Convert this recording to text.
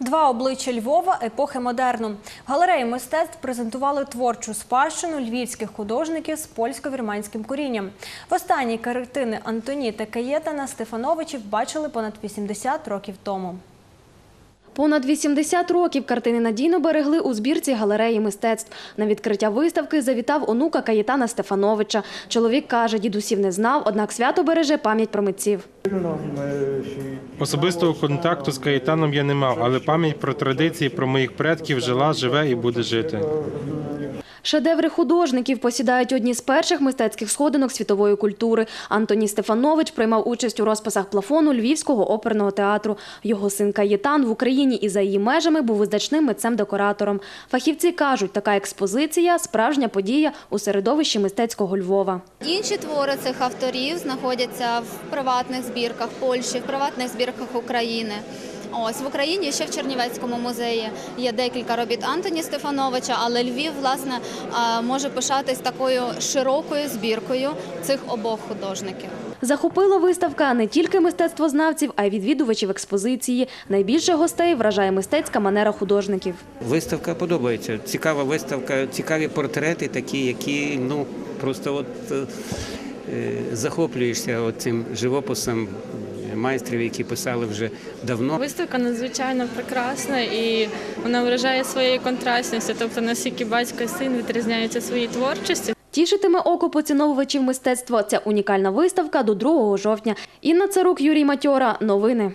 Два обличчя Львова епохи модерну. В галереї мистецтв презентували творчу спадщину львівських художників з польсько-вірманським корінням. В останній картини Антоні та Каєтана Стефановичів бачили понад 80 років тому. Понад 80 років картини надійно берегли у збірці галереї мистецтв. На відкриття виставки завітав онука Каєтана Стефановича. Чоловік каже, дідусів не знав, однак свято береже пам'ять про митців. Особистого контакту з Каїтаном я не мав, але пам'ять про традиції про моїх предків жила, живе і буде жити. Шедеври художників посідають одні з перших мистецьких сходинок світової культури. Антоній Стефанович приймав участь у розписах плафону Львівського оперного театру. Його син Каєтан в Україні і за її межами був визначним митцем-декоратором. Фахівці кажуть, така експозиція – справжня подія у середовищі мистецького Львова. Інші твори цих авторів знаходяться в приватних збірках Польщі, в приватних збірках України. Ось в Україні ще в Чернівецькому музеї є декілька робіт Антоні Стефановича, але Львів власне може пишатись такою широкою збіркою цих обох художників. Захопила виставка не тільки мистецтвознавців, а й відвідувачів експозиції. Найбільше гостей вражає мистецька манера художників. Виставка подобається. Цікава виставка, цікаві портрети, такі, які ну просто от е, е, захоплюєшся цим живописом майстрів, які писали вже давно. Виставка надзвичайно прекрасна і вона вражає своєю контрастністю. Тобто, наскільки батько і син відрізняються своєю творчістю. Тішитиме око поціновувачів мистецтва. Ця унікальна виставка до 2 жовтня. Інна Царук, Юрій Матьора. Новини.